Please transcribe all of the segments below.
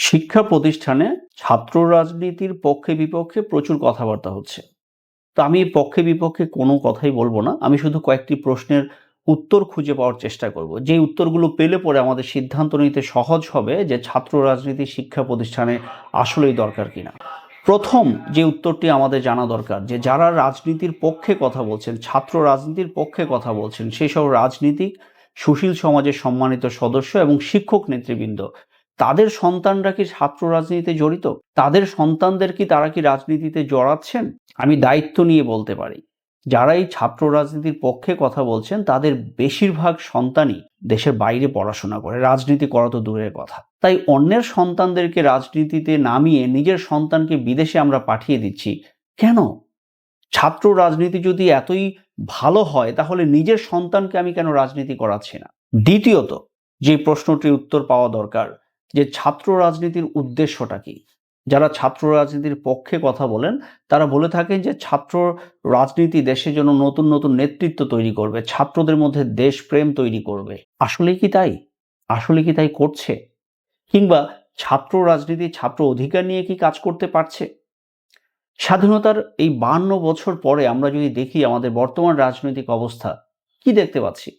শিক্ষা প্রতিষ্ঠানে ছাত্র রাজনীতির পক্ষে বিপক্ষে প্রচুর কথাবার্তা হচ্ছে। তো আমি পক্ষে বিপক্ষে কোনো কথাই বলব না। আমি শুধু কয়েকটি প্রশ্নের উত্তর খুঁজে পাওয়ার চেষ্টা করব। যে উত্তরগুলো পেলে পরে আমাদের সিদ্ধান্ত নিতে সহজ হবে যে ছাত্র রাজনীতি শিক্ষা প্রতিষ্ঠানে আসলেই দরকার কিনা। প্রথম যে উত্তরটি আমাদের জানা দরকার, যে যারা রাজনীতির পক্ষে কথা বলছেন, ছাত্র রাজনীতির পক্ষে কথা বলছেন সেই সব রাজনীতিক সুশীল সমাজের সম্মানিত সদস্য এবং শিক্ষক নেতৃবৃন্দ তাদের সন্তানরা কি ছাত্র রাজনীতিতে জড়িত? তাদের সন্তানদের কি তারা কি রাজনীতিতে জড়াচ্ছেন? আমি দায়িত্ব নিয়ে বলতে পারি। যারা এই ছাত্র রাজনীতির পক্ষে কথা বলছেন, তাদের বেশিরভাগ সন্তানই দেশের বাইরে পড়াশোনা করে। রাজনীতি করা তো দূরের কথা। তাই অন্যের সন্তানদেরকে রাজনীতিতে নামিয়ে নিজের সন্তানকে বিদেশে আমরা পাঠিয়ে দিচ্ছি। কেন? ছাত্র রাজনীতি যদি এতই ভালো হয়, তাহলে নিজের সন্তানকে আমি কেন রাজনীতি করাচ্ছি না? দ্বিতীয়ত, যে প্রশ্নটির উত্তর পাওয়া দরকার যে ছাত্র রাজনীতির উদ্দেশ্যটা কি? যারা ছাত্র রাজনীতির পক্ষে কথা বলেন, তারা বলে থাকেন যে ছাত্র রাজনীতি দেশের জন্য নতুন নতুন নেতৃত্ব তৈরি করবে, ছাত্রদের মধ্যে দেশপ্রেম তৈরি করবে। আসলে কি তাই? আসলে কি তাই করছে? কিংবা ছাত্র রাজনীতি, ছাত্র অধিকার নিয়ে কি কাজ করতে পারছে? স্বাধীনতার এই বান্ন বছর পরে আমরা যদি দেখি আমাদের বর্তমান রাজনৈতিক অবস্থা, কি দেখতে পাচ্ছি?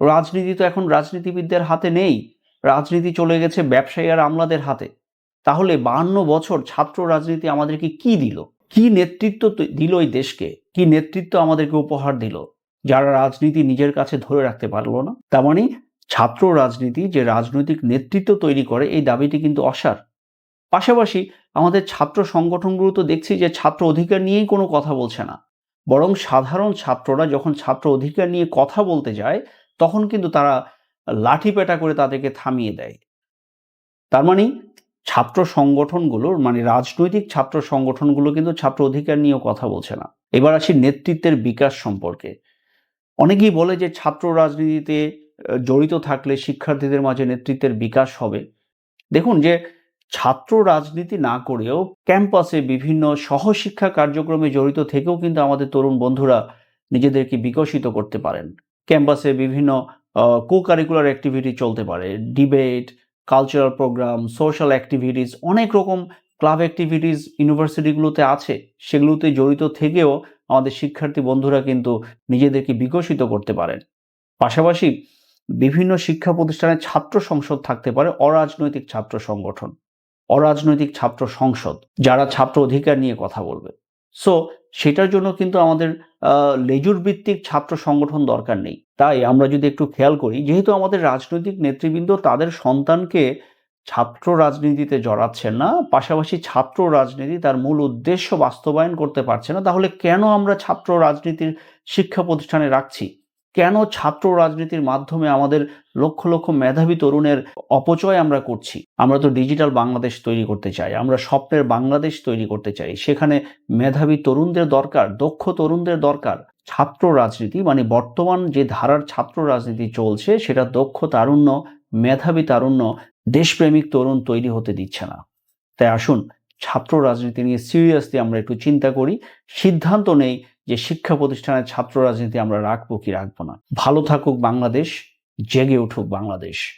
রাজনীতি তো এখন রাজনীতিবিদদের হাতে নেই। রাজনীতি চলে গেছে ব্যবসায়ী আর আমলাদের হাতে। তাহলে বাহান্ন বছর ছাত্র রাজনীতি আমাদেরকে কি দিল? কি নেতৃত্ব দিল এই দেশকে? কি নেতৃত্ব আমাদেরকে উপহার দিল? যারা রাজনীতি নিজের কাছে ধরে রাখতে পারল না। তার মানে ছাত্র রাজনীতি যে রাজনৈতিক নেতৃত্ব তৈরি করে, এই দাবিটি কিন্তু অসার। পাশাপাশি আমাদের ছাত্র সংগঠনগুলো তো দেখছি যে ছাত্র অধিকার নিয়েই কোনো কথা বলছে না। বরং সাধারণ ছাত্ররা যখন ছাত্র অধিকার নিয়ে কথা বলতে যায়, তখন কিন্তু তারা লাঠি পেটা করে তাদেরকে থামিয়ে দেয়। তার মানে ছাত্র সংগঠনগুলোর মানে রাজনৈতিক ছাত্র সংগঠনগুলো কিন্তু ছাত্র অধিকার নিয়েও কথা বলছে না। এবার আসি নেতৃত্বের বিকাশ সম্পর্কে। অনেকেই বলে যে ছাত্র রাজনীতিতে জড়িত থাকলে শিক্ষার্থীদের মাঝে নেতৃত্বের বিকাশ হবে। দেখুন যে ছাত্র রাজনীতি না করেও ক্যাম্পাসে বিভিন্ন সহশিক্ষা কার্যক্রমে জড়িত থেকেও কিন্তু আমাদের তরুণ বন্ধুরা নিজেদেরকে বিকশিত করতে পারেন। ক্যাম্পাসে বিভিন্ন কো কারিকুলার অ্যাক্টিভিটি চলতে পারে debate cultural program social activities অনেক রকম ক্লাব অ্যাক্টিভিটিস ইউনিভার্সিটিগুলোতে আছে, সেগুলোতে জড়িত থেকেও আমাদের শিক্ষার্থী বন্ধুরা কিন্তু নিজেদেরকে বিকশিত করতে পারেন। পাশাপাশি বিভিন্ন শিক্ষা প্রতিষ্ঠানে ছাত্র সংসদ থাকতে পারে, অরাজনৈতিক ছাত্র সংগঠন, অরাজনৈতিক ছাত্র সংসদ, যারা ছাত্র অধিকার নিয়ে কথা বলবে। সো সেটার জন্য কিন্তু আমাদের লেজুর ভিত্তিক ছাত্র সংগঠন দরকার নেই। তাই আমরা যদি একটু খেয়াল করি, যেহেতু আমাদের রাজনৈতিক নেতৃবৃন্দ তাদের সন্তানকে ছাত্র রাজনীতিতে জড়াচ্ছেন না, পাশাপাশি ছাত্র রাজনীতি তার মূল উদ্দেশ্য বাস্তবায়ন করতে পারছে না, তাহলে কেন আমরা ছাত্র রাজনীতির শিক্ষা প্রতিষ্ঠানে রাখছি? কেন ছাত্র রাজনীতির মাধ্যমে আমাদের লক্ষ লক্ষ মেধাবী তরুণের অপচয় আমরা করছি? আমরা তো ডিজিটাল বাংলাদেশ তৈরি করতে চাই, আমরা স্বপ্নের বাংলাদেশ তৈরি করতে চাই। সেখানে মেধাবী তরুণদের দরকার, দক্ষ তরুণদের দরকার। ছাত্র রাজনীতি মানে বর্তমান যে ধারার ছাত্র রাজনীতি চলছে, সেটা দক্ষ তারুণ্য, মেধাবী তারুণ্য, দেশপ্রেমিক তরুণ তৈরি হতে দিচ্ছে না। তাই আসুন ছাত্র রাজনীতি নিয়ে সিরিয়াসলি আমরা একটু চিন্তা করি। সিদ্ধান্ত নেই যে শিক্ষা প্রতিষ্ঠানের ছাত্র রাজনীতি আমরা রাখব কি রাখব না। ভালো থাকুক বাংলাদেশ, জেগে উঠুক বাংলাদেশ।